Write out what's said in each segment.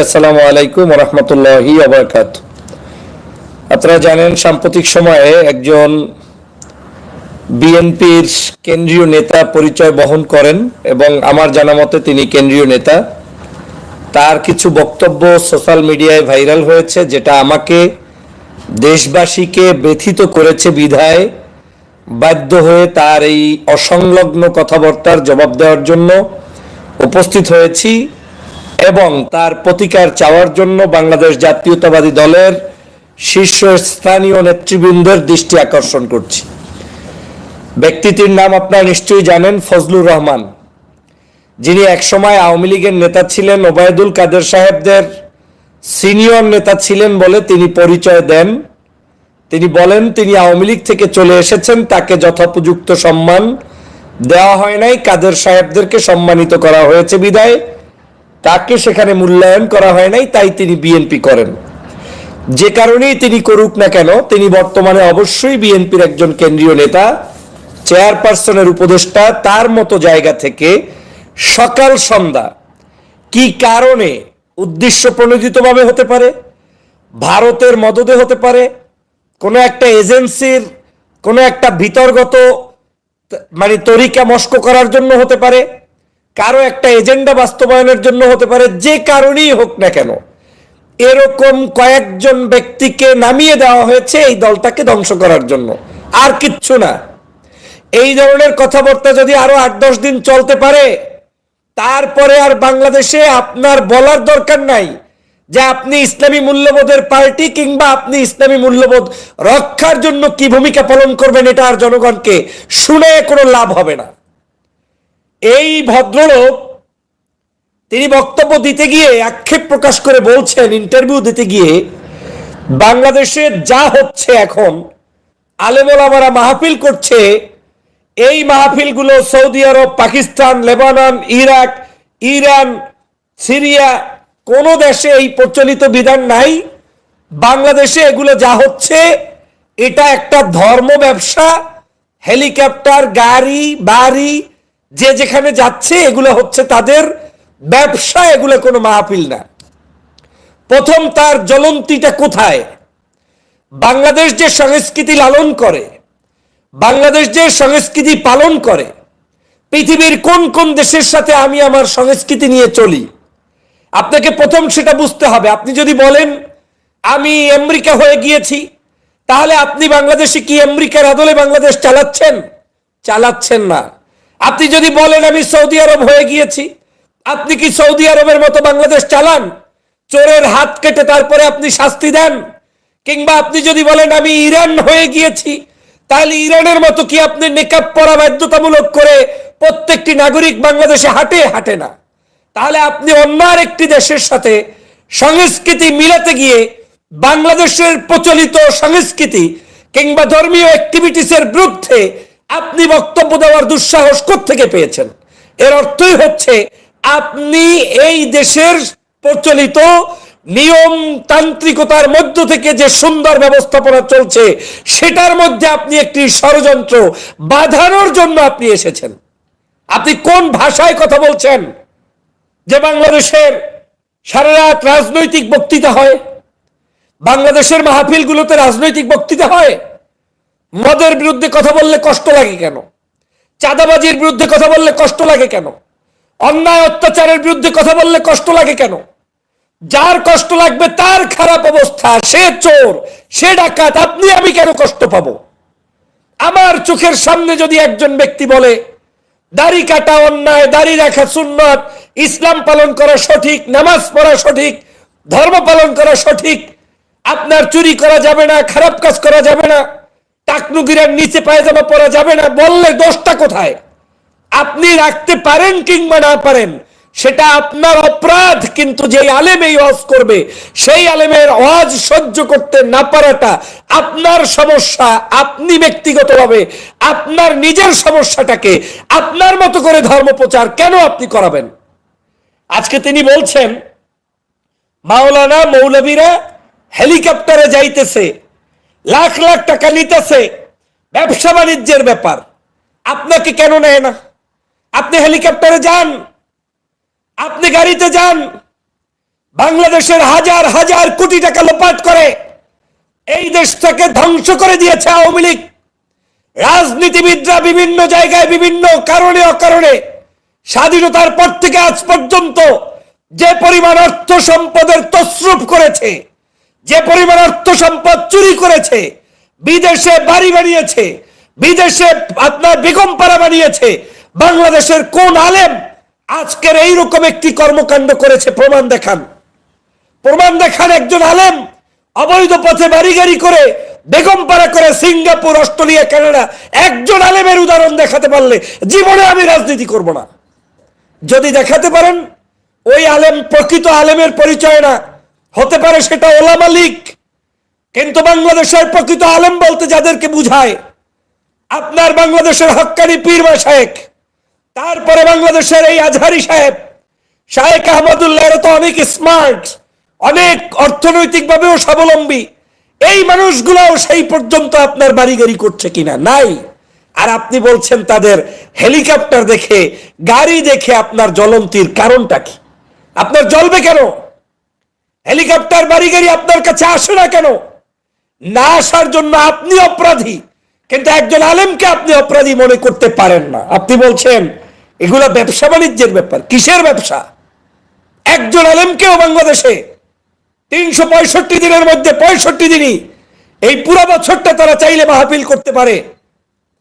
আসসালামু আলাইকুম রহমতুল্লাহি আবরকাত আপনারা জানেন, সাম্প্রতিক সময়ে একজন বিএনপির কেন্দ্রীয় নেতা পরিচয় বহন করেন এবং আমার জানা মতে তিনি কেন্দ্রীয় নেতা। তার কিছু বক্তব্য সোশ্যাল মিডিয়ায় ভাইরাল হয়েছে, যেটা আমাকে দেশবাসীকে ব্যথিত করেছে, বিধায় বাধ্য হয়ে তার এই অসংলগ্ন কথাবার্তার জবাব দেওয়ার জন্য উপস্থিত হয়েছি। এবং তার প্রতিকার চাওয়ার জন্য বাংলাদেশ জাতীয়তাবাদী দলের শীর্ষস্থানীয় নেতৃবৃন্দের দৃষ্টি আকর্ষণ করছি। ব্যক্তিটির নাম আপনারা নিশ্চয়ই জানেন, ফজলুর রহমান। যিনি একসময় আওয়ামী লীগের নেতা ছিলেন, ওবায়দুল কাদের সাহেবদের সিনিয়র নেতা ছিলেন বলে তিনি পরিচয় দেন। তিনি বলেন, তিনি আওয়ামী লীগ থেকে চলে এসেছেন, তাকে যথোপযুক্ত সম্মান দেওয়া হয় নাই। কাদের সাহেবদেরকে সম্মানিত করা হয়েছে বিদায়। তাকে সেখানে মূল্যায়ন করা হয় নাই, তাই তিনি বিএনপি করেন। যে কারণেই তিনি করুক না কেন, তিনি বর্তমানে অবশ্যই বিএনপির একজন কেন্দ্রীয় নেতা, চেয়ারপারসনের উপদেষ্টা, তার মতো জায়গা থেকে সকাল সন্ধ্যা কি কারণে উদ্দেশ্য প্রণোদিতভাবে হতে পারে, ভারতের মদদে হতে পারে, কোনো একটা এজেন্সির, কোনো একটা বিতর্গত মানে তরিকা মস্ক করার জন্য হতে পারে কারও একটা এজেন্ডা বাস্তবায়নের জন্য হতে পারে যে কারণেই হোক না কেন। এরকম কয়েকজন ব্যক্তিকে নামিয়ে দেওয়া হয়েছে এই দলটাকে ধ্বংস করার জন্য। আর কিচ্ছু না। এই ধরনের কথাবার্তা যদি আরও আট দশ দিন চলতে পারে, তারপরে আর বাংলাদেশে আপনার বলার দরকার নাই যে আপনি ইসলামী মূল্যবোধের পার্টি কিংবা আপনি ইসলামী মূল্যবোধ রক্ষার জন্য কি ভূমিকা পালন করবেন, এটা আর জনগণকে শুনে কোনো লাভ হবে না। এই ভদ্রলোক তিনি বক্তব্য দিতে গিয়ে আক্ষেপ প্রকাশ করে বলছেন ইন্টারভিউ দিতে গিয়ে, বাংলাদেশে যা হচ্ছে এখন আলেমোলামারা মাহফিল করছে। এই মাহফিলগুলো Saudi Arab, Pakistan, Lebanon, Iraq, Iran, Syria, কোন দেশে এই প্রচলিত বিধান নাই। বাংলাদেশে এগুলো যা হচ্ছে, এটা একটা ধর্ম ব্যবসা, হেলিকপ্টার, গাড়ি, বাড়ি যে যেখানে যাচ্ছে, এগুলো হচ্ছে তাদের ব্যবসা, এগুলো কোনো মাহফিল না। প্রথম তার জ্বলন্তিটা কোথায়? বাংলাদেশ যে সংস্কৃতি লালন করে, বাংলাদেশ যে সংস্কৃতি পালন করে, পৃথিবীর কোন কোন দেশের সাথে আমি আমার সংস্কৃতি নিয়ে চলি? আপনাকে প্রথম সেটা বুঝতে হবে। আপনি যদি বলেন, আমি আমেরিকা হয়ে গিয়েছি, তাহলে আপনি বাংলাদেশে কি আমেরিকার আদলে বাংলাদেশ চালাচ্ছেন? চালাচ্ছেন না। আপনি যদি বলেন আমি সৌদি আরব হয়ে গিয়েছি, আপনি কি সৌদি আরবের মতো বাংলাদেশ চালান? চোরের হাত কেটে তারপরে আপনি শাস্তি দেন? কিংবা আপনি যদি বলেন আমি ইরান হয়ে গিয়েছি, তাহলে ইরানের মতো কি আপনি নেকাব পরা বাধ্যতামূলক করে প্রত্যেকটি নাগরিক বাংলাদেশে হাঁটে হাঁটে না? তাহলে আপনি অন্য একটি দেশের সাথে সংস্কৃতি মিলাতে গিয়ে বাংলাদেশের প্রচলিত সংস্কৃতি কিংবা ধর্মীয় অ্যাক্টিভিটিসের বিরুদ্ধে আপনি বক্তব্য দেওয়ার দুঃসাহস থেকে পেয়েছেন? এর অর্থই হচ্ছে আপনি এই দেশের প্রচলিত নিয়ম তান্ত্রিকতার মধ্য থেকে যে সুন্দর ব্যবস্থাপনা চলছে, সেটার মধ্যে আপনি একটি ষড়যন্ত্র বাঁধানোর জন্য আপনি এসেছেন। আপনি কোন ভাষায় কথা বলছেন? যে বাংলাদেশের সারা রাত রাজনৈতিক বক্তৃতা হয়, বাংলাদেশের মাহফিলগুলোতে রাজনৈতিক বক্তৃতা হয়? মদের বিরুদ্ধে কথা বললে কষ্ট লাগে কেন? চাঁদাবাজির বিরুদ্ধে কথা বললে কষ্ট লাগে কেন? অন্যায় অত্যাচারের বিরুদ্ধে কথা বললে কষ্ট লাগে কেন? যার কষ্ট লাগবে তার খারাপ অবস্থা, সে চোর, সে ডাকাত, আপনি আমি কেন কষ্ট পাবো? আমার চোখের সামনে যদি একজন ব্যক্তি বলে, দাড়ি কাটা অন্যায়, দাড়ি রাখা সুন্নত, ইসলাম পালন করা সঠিক, নামাজ পড়া সঠিক, ধর্ম পালন করা সঠিক, আপনার চুরি করা যাবে না, খারাপ কাজ করা যাবে না। টাকনুগিরার নিচে পায়জামা পরা যাবে না, বললে দোষটা কোথায়? আপনি রাখতে পারেন কিংবা না পারেন, সেটা আপনার অপরাধ, কিন্তু যে আলেম ওয়াজ করবে, সেই আলেমের ওয়াজ সহ্য করতে না পারাটা আপনার সমস্যা, আপনি ব্যক্তিগতভাবে আপনার নিজের সমস্যাটাকে আপনার মতো করে ধর্ম প্রচার কেন আপনি করাবেন? আজকে তিনি বলছেন, মাওলানা মৌলবীরা হেলিকপ্টারে যাইতেছে লাখ লাখ টাকা নিতেছে। ব্যবসা বাণিজ্যের ব্যাপার। আপনাকে কেন নেয় না? আপনি হেলিকপ্টারে যান। আপনি গাড়িতে যান। বাংলাদেশের হাজার হাজার কোটি টাকা লোপাট করে এই দেশটাকে ধ্বংস করে দিয়েছে আওয়ামী লীগ। রাজনীতিবিদরা বিভিন্ন জায়গায় বিভিন্ন কারণে অকারণে স্বাধীনতার পর থেকে আজ পর্যন্ত যে পরিমাণ অর্থ সম্পদের তসরুপ করেছে যে পরিমাণ অর্থ সম্পদ চুরি করেছে, বিদেশে বাড়ি বানিয়েছে, বিদেশে আপনার বেগম পাড়া বানিয়েছে, বাংলাদেশের কোন আলেম আজকের এইরকম একটি কর্মকাণ্ড করেছে, প্রমাণ দেখান। প্রমাণ দেখান একজন আলেম অবৈধ পথে বাড়ি গাড়ি করে বেগম পাড়া করে সিঙ্গাপুর, অস্ট্রেলিয়া, কানাডা, একজন আলেমের উদাহরণ দেখাতে পারলে জীবনে আমি রাজনীতি করব না। যদি দেখাতে পারেন, ওই আলেম প্রকৃত আলেমের পরিচয় না হতে পারে সেটা ওলামা লীগ কিন্তু বাংলাদেশের প্রকৃত আলেম বলতে যাদেরকে বুঝায়, আপনার বাংলাদেশের হক্কানি পীর বা শায়েক তারপরে বাংলাদেশের এই আজহারি সাহেব শায়েক আহমদুল্লাহ তো অনেক স্মার্ট অনেক অর্থনৈতিকভাবেও স্বাবলম্বী, এই মানুষগুলাও সেই পর্যন্ত আপনার বাড়ি গাড়ি করছে কিনা? নাই। আর আপনি বলছেন তাদের হেলিকপ্টার দেখে, গাড়ি দেখে আপনার জ্বলন্তির কারণটা কি? আপনার জ্বলবে কেন? হেলিকপ্টার বাড়ি গাড়ি আপনার কাছে আসে না কেন? না আসার জন্য আপনি অপরাধী। কিন্তু একজন আলেমকে আপনি অপরাধী মনে করতে পারেন না। আপনি বলছেন, এগুলো ব্যবসা বাণিজ্যের ব্যাপার, কিসের ব্যবসা? একজন আলেমকেও বাংলাদেশে তিনশো পঁয়ষট্টি দিনের মধ্যে, পঁয়ষট্টি দিনই এই পুরো বছরটা তারা চাইলে মাহফিল করতে পারে।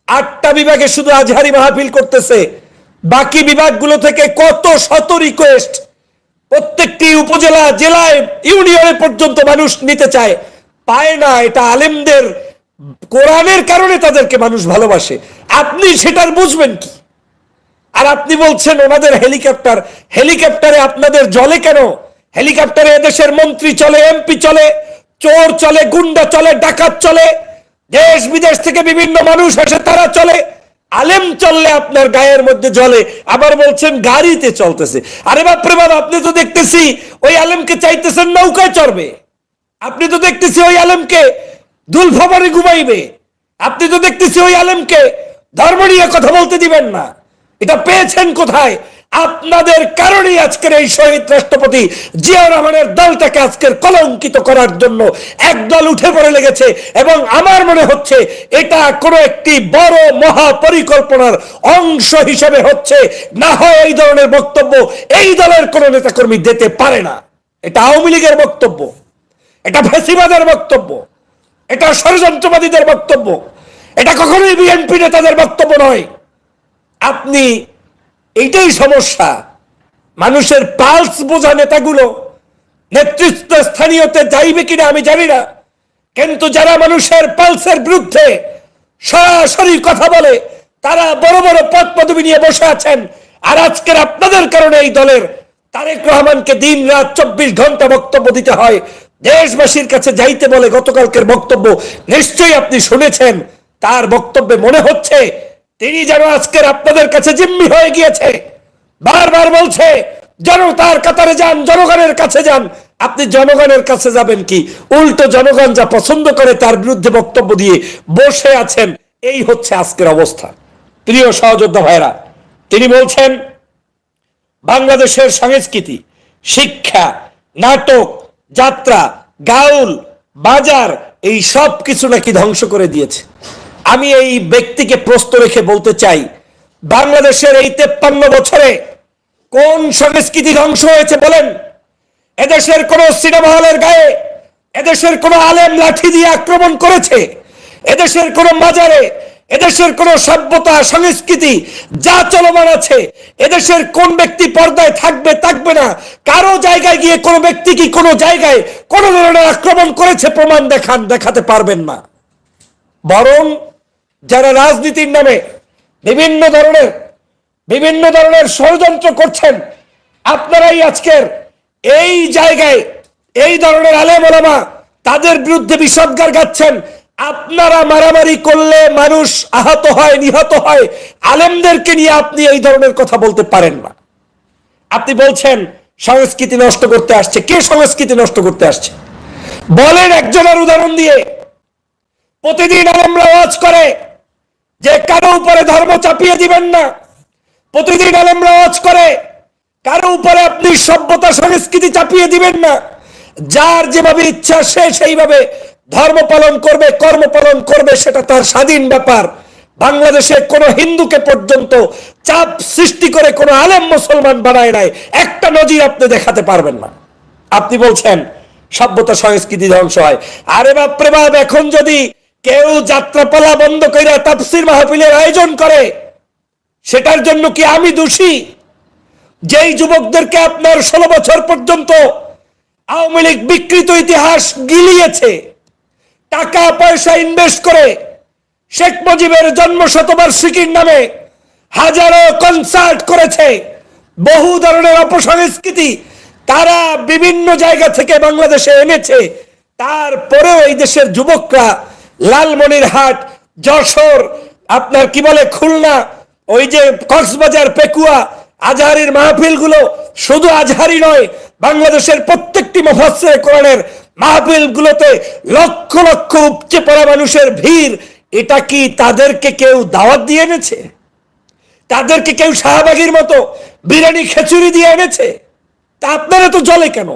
আটটা বিভাগে শুধু আজহারি মাহফিল করতেছে। বাকি বিভাগগুলো থেকে কত শত রিকোয়েস্ট প্রত্যেকটি উপজেলা, জেলায়, ইউনিয়নে পর্যন্ত মানুষ নিতে চায়। পায় না, এটা আলেমদের কোরআনের কারণে তাদেরকে মানুষ ভালোবাসে। আপনি সেটার বুঝবেন কি? আর আপনি বলছেন, ওনাদের হেলিকপ্টার, হেলিকপ্টারে আপনাদের জলে কেন? হেলিকপ্টারে এদেশের মন্ত্রী চলে, এমপি চলে, চোর চলে, গুন্ডা চলে, ডাকাত চলে দেশ বিদেশ থেকে বিভিন্ন মানুষ আসে তারা চলে। আলেম চললে আপনার গায়ের মধ্যে জলে আবার বলছেন গাড়িতে চলতেছে। আরে বাপরে বাপ, আপনি তো দেখতেছি ওই আলেমকে চাইতেছেন নৌকায় চড়বে। আপনি তো দেখতেছি ওই আলেমকে দুলফাবারে ঘুমাইবে। আপনি তো দেখতেছি ওই আলেমকে ধর্ম নিয়ে কথা বলতে দিবেন না। এটা পেয়েছেন কোথায়? আপনাদের কারণেই আজকের এই শহীদ রাষ্ট্রপতি জিয়াউর রহমানের দলটাকে আজকের কলঙ্কিত করার জন্য একদল উঠে পড়ে লেগেছে এবং আমার মনে হচ্ছে এটা কোনো একটি বড় মহা পরিকল্পনার অংশ হিসেবে হচ্ছে, না হয় এই ধরনের বক্তব্য এই দলের কোনো নেতাকর্মী দিতে পারে না। এটা আওয়ামী লীগের বক্তব্য, এটা ফেসিবাদের বক্তব্য, এটা ষড়যন্ত্রবাদীদের বক্তব্য, এটা কখনোই বিএনপি নেতাদের বক্তব্য নয়। আপনি এইটাই সমস্যা। মানুষের পালস বোঝা নেতাগুলো, নেতৃত্ব স্থানীয়তে যাইবে কিনা আমি জানি না। কিন্তু যারা মানুষের পালসের বিরুদ্ধে সরাসরি কথা বলে, তারা বড় বড় পদ পদবি নিয়ে বসে আছেন। আর আজকের আপনাদের কারণে এই দলের তারেক রহমানকে দিন রাত চব্বিশ ঘণ্টা বক্তব্য দিতে হয়। দেশবাসীর কাছে যাইতে বলে গতকালকের বক্তব্য নিশ্চয়ই আপনি শুনেছেন। তার বক্তব্যে মনে হচ্ছে তিনি যেন আজকের আপনাদের কাছে জিম্মি হয়ে গিয়েছে। বারবার বলছে, জনতার কাতারে যান, জনগণের কাছে যান। আপনি জনগণের কাছে যাবেন কি? উল্টো জনগণ যা পছন্দ করে তার বিরুদ্ধে বক্তব্য দিয়ে বসে আছেন। এই হচ্ছে আজকের অবস্থা। প্রিয় সহযোদ্ধা ভাইরা তিনি বলছেন, বাংলাদেশের সংস্কৃতি, শিক্ষা, নাটক, যাত্রা, গাউল, বাজার, এই সব কিছু নাকি ধ্বংস করে দিয়েছে। আমি এই ব্যক্তিকে প্রশ্ন রেখে বলতে চাই, বাংলাদেশের এই তেপ্পান্ন বছরে কোন সংস্কৃতি ধ্বংস হয়েছে বলেন? এদেশের কোন সিনেমা হলের গায়ে এদেশের কোন আলেম লাঠি দিয়ে আক্রমণ করেছে? এদেশের কোন মাজারে এদেশের কোন সভ্যতা, সংস্কৃতি, যা চলমান আছে, এদেশের কোন ব্যক্তি পর্দায় থাকবে থাকবে না? কারও জায়গায় গিয়ে কোন ব্যক্তি কি কোন জায়গায় কোন ধরনের আক্রমণ করেছে? প্রমাণ দেখান, দেখাতে পারবেন না। বরং যারা রাজনীতির নামে বিভিন্ন ধরনের বিভিন্ন ধরনের ষড়যন্ত্র করছেন, আপনারাই আজকের এই জায়গায়, এই ধরনের আলেম তাদের বিরুদ্ধে বিষদগার গাচ্ছেন আপনারা মারামারি করলে মানুষ আহত হয়, নিহত হয়। আলেমদেরকে নিয়ে আপনি এই ধরনের কথা বলতে পারেন না। আপনি বলছেন, সংস্কৃতি নষ্ট করতে আসছে। কে সংস্কৃতি নষ্ট করতে আসছে? বলেন একজনের উদাহরণ দিয়ে। প্রতিদিন আলেমরা ওয়াজ করে যে কারও উপরে ধর্ম চাপিয়ে দিবেন না। প্রতিদিন আলেমরা ওয়াজ করে, কারও উপরে আপনি সভ্যতা সংস্কৃতি চাপিয়ে দিবেন না। যার যেভাবে ইচ্ছা সে সেইভাবে ধর্ম পালন করবে, কর্ম পালন করবে, সেটা তার স্বাধীন ব্যাপার। বাংলাদেশে কোনো হিন্দুকে পর্যন্ত চাপ সৃষ্টি করে কোনো আলেম মুসলমান বানায় নাই। একটা নজির আপনি দেখাতে পারবেন না। আপনি বলছেন, সভ্যতা সংস্কৃতি ধ্বংস হয়। আরে বাপরে বাপ, এখন যদি কেউ যাত্রাপালা বন্ধ করে তাফসির মাহফিলের আয়োজন করে, সেটার জন্য কি আমি দোষী? যেই যুবকদেরকে আপনার ষোলো বছর পর্যন্ত আওয়ামী লীগ বিকৃত ইতিহাস গিলিয়েছে, টাকা পয়সা ইনভেস্ট করে, শেখ মুজিবের জন্ম শতবার্ষিকীর নামে হাজারো কনসার্ট করেছে, বহু ধরনের অপসংস্কৃতি তারা বিভিন্ন জায়গা থেকে বাংলাদেশে এনেছে, তারপরেও এই দেশের যুবকরা লালমনিরহাট যশোর, আপনার কি বলে খুলনা, ওই যে কক্সবাজার, পেকুয়া, আজহারির মাহফিলগুলো শুধু আজহারি নয়, বাংলাদেশের প্রত্যেকটি মফাসের কোরআনের মাহফিলগুলোতে লক্ষ লক্ষ উপচে পড়া মানুষের ভিড়, এটা কি তাদেরকে কেউ দাওয়াত দিয়ে এনেছে? তাদেরকে কেউ শাহবাগীর মতো বিরিয়ানি খেচুরি দিয়ে এনেছে? তা আপনারা তো জলে কেন?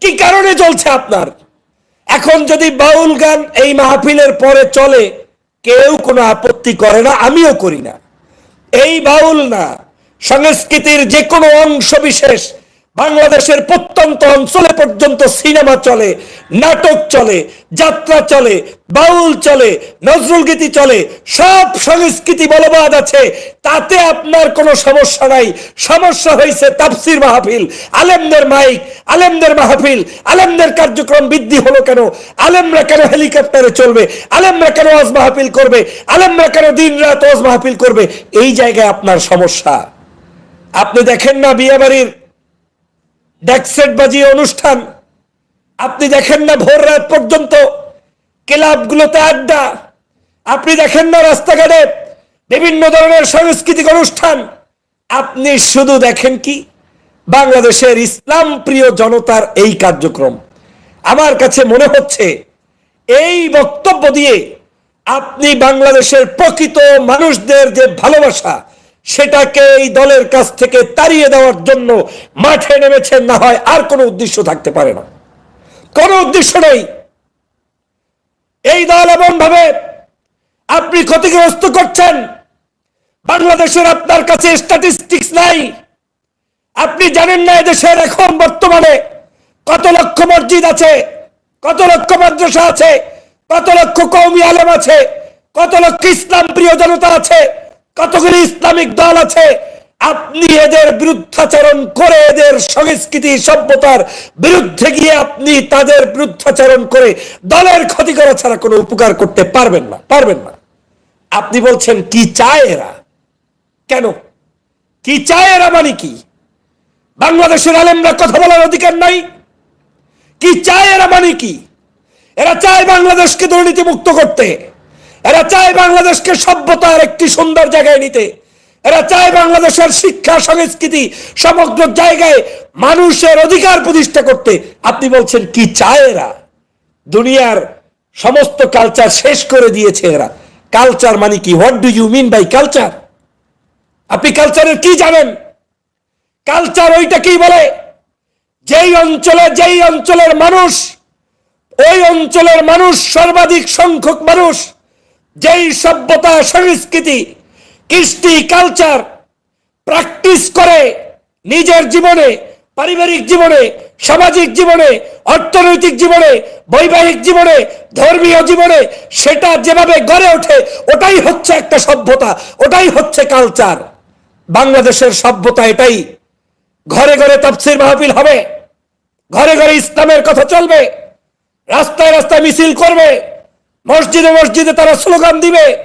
কি কারণে চলছে আপনার? এখন যদি বাউল গান এই মাহফিলের পরে চলে, কেউ কোনো আপত্তি করে না, আমিও করি না। এই বাউল না, সংস্কৃতির যে কোনো অংশ বিশেষ বাংলাদেশের প্রত্যন্ত অঞ্চলে পর্যন্ত সিনেমা চলে, নাটক চলে, যাত্রা চলে, বাউল চলে, নজরুল গীতি চলে, সব সংস্কৃতি বলবাদ আছে। তাতে আপনার কোনো সমস্যা নাই। সমস্যা হয়েছে তাফসির মাহফিল। আলেমদের মাইক, আলেমদের মাহফিল, আলেমদের কার্যক্রম বৃদ্ধি হলো কেন? আলেমরা কেন হেলিকপ্টারে চলবে? আলেমরা কেন ওয়াজ মাহফিল করবে? আলেমরা কেন দিন রাত ওয়াজ মাহফিল করবে? এই জায়গায় আপনার সমস্যা। আপনি দেখেন না বিয়ে বাড়ির ডেকসেট বাজিয়ে অনুষ্ঠান। আপনি দেখেন না ভোর রাত পর্যন্ত ক্লাবগুলোতে আড্ডা। আপনি দেখেন না রাস্তাঘাটে বিভিন্ন ধরনের সাংস্কৃতিক অনুষ্ঠান। আপনি শুধু দেখেন কি? বাংলাদেশের ইসলাম প্রিয় জনতার এই কার্যক্রম। আমার কাছে মনে হচ্ছে এই বক্তব্য দিয়ে আপনি বাংলাদেশের প্রকৃত মানুষদের যে ভালোবাসা সেটাকে এই দলের কাছ থেকে তাড়িয়ে দেওয়ার জন্য মাঠে নেমেছেন না হয় আর কোনো উদ্দেশ্য থাকতে পারে না। কোনো উদ্দেশ্য নেই। এই দল এমন ভাবে আপনি ক্ষতিগ্রস্ত করছেন। বাংলাদেশের আপনার কাছে স্ট্যাটিস্টিক্স নাই। আপনি জানেন না এদেশের এখন বর্তমানে কত লক্ষ মসজিদ আছে, কত লক্ষ মাদ্রাসা আছে, কত লক্ষ কৌমি আলেম আছে, কত লক্ষ ইসলাম প্রিয় জনতা আছে কতগুলি ইসলামিক দল আছে? আপনি এদের বিরুদ্ধাচরণ করে এদের সংস্কৃতি সভ্যতার বিরুদ্ধে গিয়ে আপনি তাদের বিরুদ্ধাচরণ করে দলের ক্ষতি করা ছাড়া কোনো উপকার করতে পারবেন না পারবেন না। আপনি বলছেন, কি চায় এরা? কেন? কি চায় এরা মানে কি? বাংলাদেশের আলেমরা কথা বলার অধিকার নাই। কি চায় এরা মানে কি? এরা চায় বাংলাদেশকে দুর্নীতি মুক্ত করতে। এরা চায় বাংলাদেশকে সভ্যতার একটি সুন্দর জায়গায় নিতে। এরা চায় বাংলাদেশের শিক্ষা, সংস্কৃতি, সমগ্র জায়গায় মানুষের অধিকার প্রতিষ্ঠা করতে। আপনি বলছেন, কি চায় এরা? দুনিয়ার সমস্ত কালচার শেষ করে দিয়েছে এরা। কালচার মানে কি? What do you mean by culture আপনি কালচারের কি জানেন? কালচার ওইটা কি বলে, যেই অঞ্চলে যেই অঞ্চলের মানুষ, ওই অঞ্চলের মানুষ সর্বাধিক সংখ্যক মানুষ। যেই সভ্যতা, সংস্কৃতি, কৃষ্টি কালচার প্র্যাকটিস করে নিজের জীবনে, পারিবারিক জীবনে, সামাজিক জীবনে, অর্থনৈতিক জীবনে, বৈবাহিক জীবনে, ধর্মীয় জীবনে, সেটা যেভাবে গড়ে ওঠে, ওটাই হচ্ছে একটা সভ্যতা, ওটাই হচ্ছে কালচার বাংলাদেশের সভ্যতা এটাই। ঘরে ঘরে তাফসির মাহফিল হবে, ঘরে ঘরে ইসলামের কথা চলবে, রাস্তায় রাস্তায় মিছিল করবে মসজিদে মসজিদে তারা স্লোগান দিবে।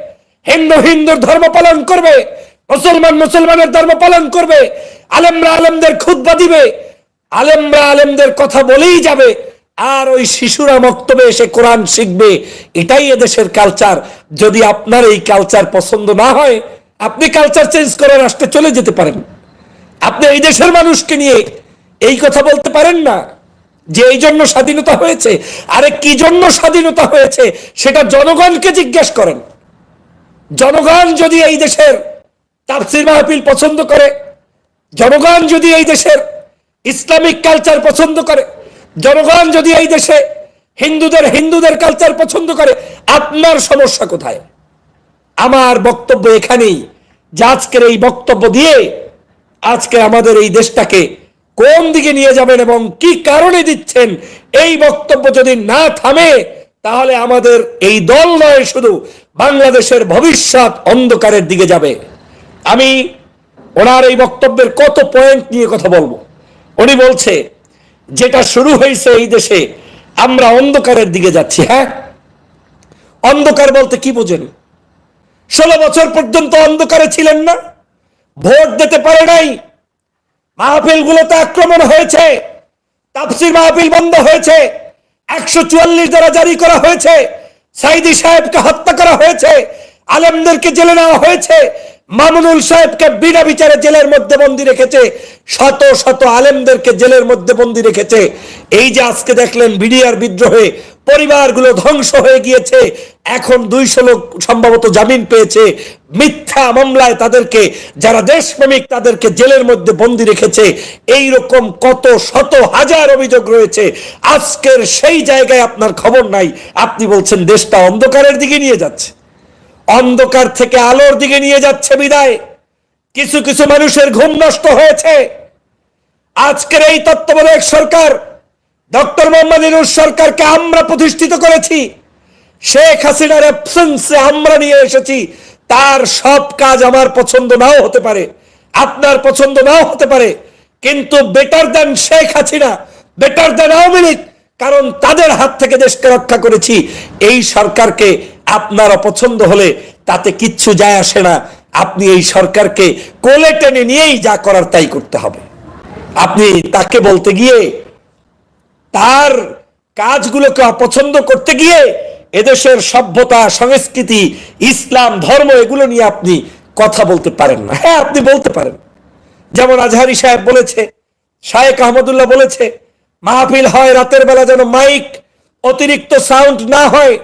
হিন্দু, হিন্দুর ধর্ম পালন করবে। মুসলমান, মুসলমানের ধর্ম পালন করবে। আলেমরা আলেমদের খুদ্া দিবে। আলেমরা আলেমদের কথা বলেই যাবে। আর ওই শিশুরা মক্তবে এসে কোরআন শিখবে। এটাই এদেশের কালচার যদি আপনার এই কালচার পছন্দ না হয়, আপনি কালচার চেঞ্জ করে রাষ্ট্রে চলে যেতে পারেন। আপনি এই দেশের মানুষকে নিয়ে এই কথা বলতে পারেন না। যে এই জন্য স্বাধীনতা হয়েছে, আরে কি জন্য স্বাধীনতা হয়েছে, সেটা জনগণকে জিজ্ঞেস করেন। জনগণ যদি এই দেশের তাফসির মাহফিল পছন্দ করে, জনগণ যদি এই দেশের ইসলামিক কালচার পছন্দ করে, জনগণ যদি এই দেশে হিন্দুদের হিন্দুদের কালচার পছন্দ করে, আপনার সমস্যা কোথায়? আমার বক্তব্য এখানেই। যে আজকের এই বক্তব্য দিয়ে আজকে আমাদের এই দেশটাকে কোন দিকে নিয়ে যাবেন এবং কি কারণে দিচ্ছেন? এই বক্তব্য যদি না থামে, তাহলে আমাদের এই দল নয়, শুধু বাংলাদেশের ভবিষ্যৎ অন্ধকারের দিকে যাবে। আমি ওনার এই বক্তব্যের কত পয়েন্ট নিয়ে কথা বলব। উনি বলছে, যেটা শুরু হয়েছে এই দেশে, আমরা অন্ধকারের দিকে যাচ্ছি। হ্যাঁ? অন্ধকার বলতে কি বোঝেন? ষোলো বছর পর্যন্ত অন্ধকারে ছিলেন না, ভোট দিতে পারে নাই মাহফিলগুলোতে আক্রমণ হয়েছে, তাফসির মাহফিল বন্ধ হয়েছে, একশো চুয়াল্লিশ দ্বারা জারি করা হয়েছে, সাইদি সাহেবকে হত্যা করা হয়েছে, আলেমদেরকে জেলে নেওয়া হয়েছে, মামুনুল সাহেবকে বিনা বিচারে জেলের মধ্যে বন্দি রেখেছে, শত শত আলেমদেরকে জেলের মধ্যে বন্দি রেখেছে। এই যে আজকে দেখলেন বিডিআর বিদ্রোহে পরিবারগুলো ধ্বংস হয়ে গিয়েছে। এখন দুইশো লোক সম্ভবত জামিন পেয়েছে। মিথ্যা মামলায় তাদেরকে, যারা দেশপ্রেমিক, তাদেরকে জেলের মধ্যে বন্দি রেখেছে। এই রকম কত শত হাজার অভিযোগ রয়েছে। আজকের সেই জায়গায় আপনার খবর নাই। আপনি বলছেন, দেশটা অন্ধকারের দিকে নিয়ে যাচ্ছে। অন্ধকার থেকে আলোর দিকে নিয়ে যাচ্ছে বিদায়। কিছু কিছু মানুষের ঘুম নষ্ট হয়েছে। আজকের এই তত্ত্বাবধায়ক সরকার ডক্টর মোহাম্মদ ইনুস সরকারকে আমরা প্রতিষ্ঠিত করেছি। শেখ হাসিনার অ্যাবসেন্সে আমরা নিয়ে এসেছি। তার সব কাজ আমার পছন্দ নাও হতে পারে, আপনার পছন্দ নাও হতে পারে, কিন্তু better than Sheikh Hasina better than Awami League, কারণ তাদের হাত থেকে দেশকে রক্ষা করেছি। এই সরকারকে আপনার অপছন্দ হলে তাতে কিচ্ছু যায় আসে না। আপনি এই সরকারকে কোলে টেনে নিয়েই যা করার তাই করতে হবে। আপনি তাকে বলতে গিয়ে তার কাজগুলোকে অপছন্দ করতে গিয়ে এদেশের সভ্যতা, সংস্কৃতি, ইসলাম, ধর্ম, এগুলো নিয়ে আপনি কথা বলতে পারেন না। হ্যাঁ আপনি বলতে পারেন। যেমন আজহারি সাহেব বলেছে, শায়েক আহমদুল্লাহ বলেছে, মাহফিল হয় রাতের বেলা যেন মাইক অতিরিক্ত সাউন্ড না হয়।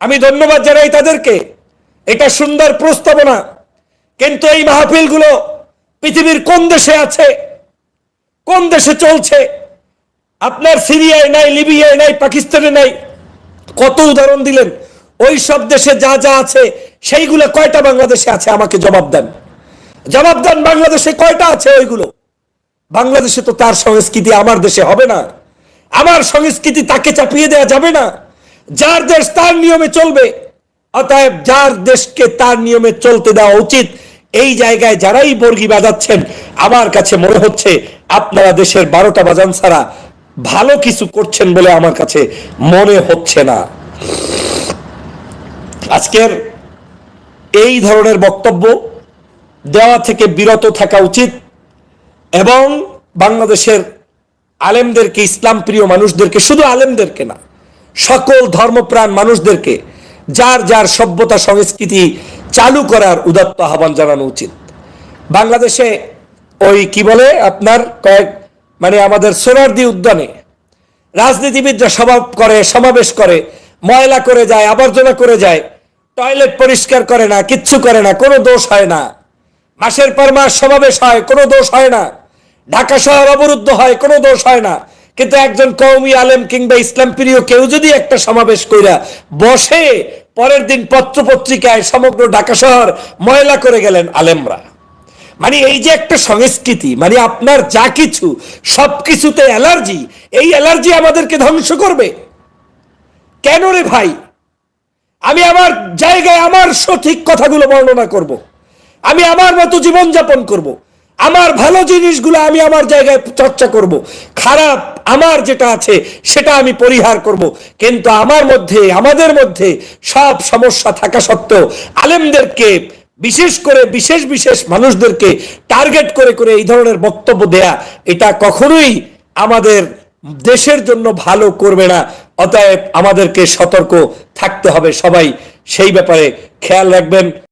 আমি ধন্যবাদ জানাই তাদেরকে। এটা সুন্দর প্রস্তাবনা। কিন্তু এই মাহফিলগুলো পৃথিবীর কোন দেশে আছে? কোন দেশে চলছে? আপনার সিরিয়ায় নাই, লিবিয়ায় নাই, পাকিস্তানে নাই। কত উদাহরণ দিলেন? ওই সব দেশে যা যা আছে, সেইগুলো কয়টা বাংলাদেশে আছে? আমাকে জবাব দেন। জবাব দেন, বাংলাদেশে কয়টা আছে ওইগুলো? বাংলাদেশে তো তার সংস্কৃতি আমার দেশে হবে না। আমার সংস্কৃতি তাকে চাপিয়ে দেওয়া যাবে না। যার দেশ তার নিয়মে চলবে। অতএব যার দেশকে তার নিয়মে চলতে দেওয়া উচিত, এই জায়গায় যারাই বর্গি বাজাচ্ছেন, আমার কাছে মনে হচ্ছে আপনারা দেশের বারোটা বাজান ছাড়া ভালো কিছু করছেন বলে আমার কাছে মনে হচ্ছে না। আজকের এই ধরনের বক্তব্য দেওয়া থেকে বিরত থাকা উচিত এবং বাংলাদেশের আলেমদেরকে, ইসলাম প্রিয় মানুষদেরকে, শুধু আলেমদেরকে না, সকল ধর্মপ্রাণ মানুষদেরকে যার যার সভ্যতা সংস্কৃতি চালু করার উদাত্ত আহ্বান জানানো উচিত। বাংলাদেশে ওই, কি বলে আপনার, কয়েক মানে আমাদের সোনারদি উদ্যানে রাজনীতিবিদরা সভা করে, সমাবেশ করে, ময়লা করে যায়, আবর্জনা করে যায়, টয়লেট পরিষ্কার করে না, কিচ্ছু করে না, কোনো দোষ হয় না। মাসের পর মাস সমাবেশ হয়, কোনো দোষ হয় না। ঢাকা শহর অবরুদ্ধ হয়, কোনো দোষ হয় না। কিন্তু একজন কৌমি আলেম কিংবা ইসলাম প্রিয় কেউ যদি একটা সমাবেশ কইরা বসে, পরের দিন পত্র পত্রিকায় সমগ্র ঢাকা শহর ময়লা করে গেলেন আলেমরা। মানে এই যে একটা সংস্কৃতি মানে আপনার যা কিছু সব কিছুতে অ্যালার্জি, এই অ্যালার্জি আমাদেরকে ধ্বংস করবে কেন রে ভাই আমি আমার জায়গায় আমার সঠিক কথাগুলো বর্ণনা করব। আমি আমার মতো জীবন যাপন করব। আমার ভালো জিনিসগুলো আমি আমার জায়গায় চর্চা করব। খারাপ আমার যেটা আছে, সেটা আমি পরিহার করব। কিন্তু আমার মধ্যে, আমাদের মধ্যে সব সমস্যা থাকা সত্ত্বেও আলেমদেরকে বিশেষ করে বিশেষ বিশেষ মানুষদেরকে টার্গেট করে করে এই ধরনের বক্তব্য দেয়া, এটা কখনোই আমাদের দেশের জন্য ভালো করবে না। অতএব আমাদেরকে সতর্ক থাকতে হবে সবাই। সেই ব্যাপারে খেয়াল রাখবেন।